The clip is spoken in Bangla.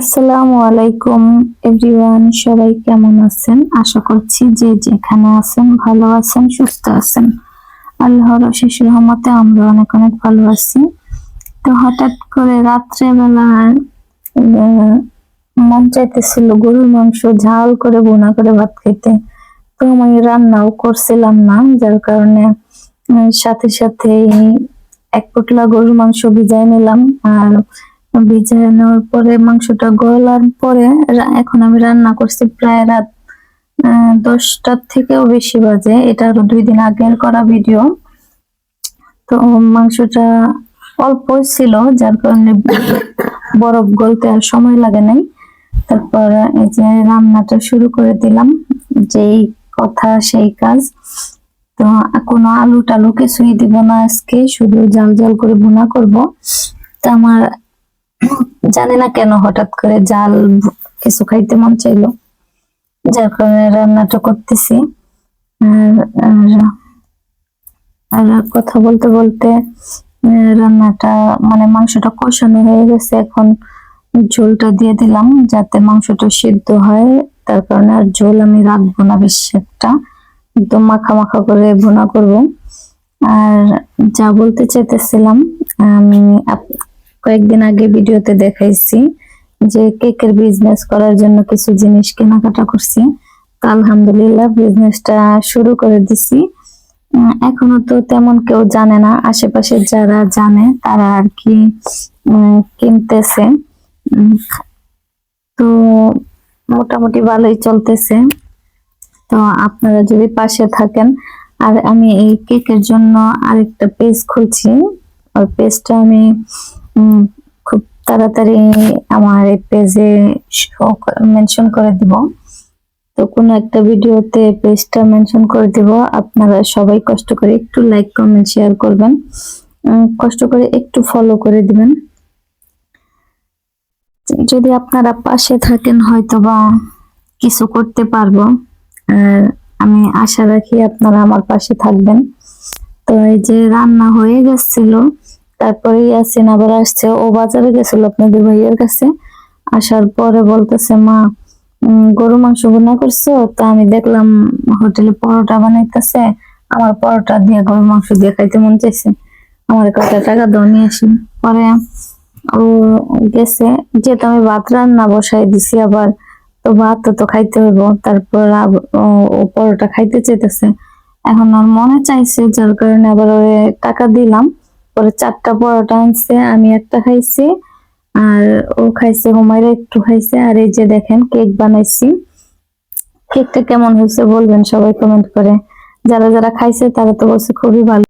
আসসালামু আলাইকুম এভরিওয়ান সবাই কেমন আছেন? আশা করছি যে যেখানে আছেন, ভালো আছেন, সুস্থ আছেন। আল্লাহর অশেষ রহমতে আমরা অনেক অনেক ভালো আছি। তো হঠাৎ করে রাত্রে বেলা মন চাইতেছিল গরুর মাংস ঝাল করে, বোনা করে ভাত খেতে। তো আমি রান্নাও করছিলাম না, যার কারণে সাথে সাথে এক পোটলা গরুর মাংস ভিজাই নিলাম। আর ভিজাই নেওয়ার পরে মাংসটা গলার পরে এখন আমি রান্না করছি প্রায় রাত দশটার থেকেও বেশি বাজে। এটা দুই দিন আগের করা ভিডিও। তো মাংসটা অল্প ছিল, যার কারণে বরফ গলতে আর সময় লাগে নাই। তারপর এই যে রান্নাটা শুরু করে দিলাম, যেই কথা সেই কাজ। তো কোনো আলু টালু কিছুই দিব না আজকে, শুধু জাল জাল করে ভুনা করব। তো আমার জানি না কেন হঠাৎ করে জাল কিছু খাইতে মন চাইলো। যার কারণে রান্নাটা করতেছি। আর কথা বলতে বলতে রান্নাটা মানে মাংসটা কষানো হয়ে গেছে। এখন ঝোলটা দিয়ে দিলাম যাতে মাংসটা সিদ্ধ হয়। তার কারণে আর ঝোল আমি রাখব না বেশি একটা। একদম মাখা মাখা করে ভুনা করব। আর যা বলতে চাইতেছিলাম, আমি কয়েকদিন আগে ভিডিওতে দেখাইছি যে কেকের বিজনেস করার জন্য কিছু জিনিস কেনাকাটা করছি। আলহামদুলিল্লাহ বিজনেসটা শুরু করে দিছি। এখনও তো তেমন কেউ জানে না। আশেপাশে যারা জানে, তারা আর কি কিনতেছে। তো মোটামুটি ভালোই চলতেছে। তো আপনারা যদি পাশে থাকেন, আর আমি এই কেকের জন্য আরেকটা পেজ খুলছি। ওই পেজটা আমি খুব তাড়াতাড়ি আমার এই পেজে মেনশন করে দিব। তো কোনো একটা ভিডিওতে পেজটা মেনশন করে দিব। আপনারা সবাই কষ্ট করে একটু লাইক কমেন্ট শেয়ার করবেন। কষ্ট করে একটু ফলো করে দিবেন। যদি আপনারা পাশে থাকেন হয়তো বা কিছু করতে পারব। আর আমি আশা রাখি আপনারা আমার পাশে থাকবেন। তো এই যে রান্না হয়ে গেছিল তারপরে ইয়াসিন আবার আসছে। ও বাজারে গেছিল আপনাদের ভাইয়ের কাছে। আসার পরে বলতেছে, মা গরু মাংস ভুনা করছ? তা আমি দেখলাম হোটেলে পরোটা বানাইতেছে। আমার পরোটা দিয়ে গরু মাংস দিয়ে খাইতে মন চাইছে। আমার কয়টা টাকা দাও, নিয়ে আসি পরে ও গেছে। যেহেতু আমি ভাত রান্না বসাই দিছি আবার, তো ভাত তো খাইতে হইব। তারপর ও- পরোটা খাইতে চাইতেছে। এখন ওর মনে চাইছে, যার কারণে আবার ওরে টাকা দিলাম। পরে চারটা পরোটা আনছে, আমি একটা খাইছি, আর ও খাইছে, হুমায়রা একটু খাইছে, আর এই যে দেখেন কেক বানাইছি। কেকটা কেমন হয়েছে বলবেন সবাই কমেন্ট করে। যারা যারা খাইছে তারা তো বলছে খুবই ভালো।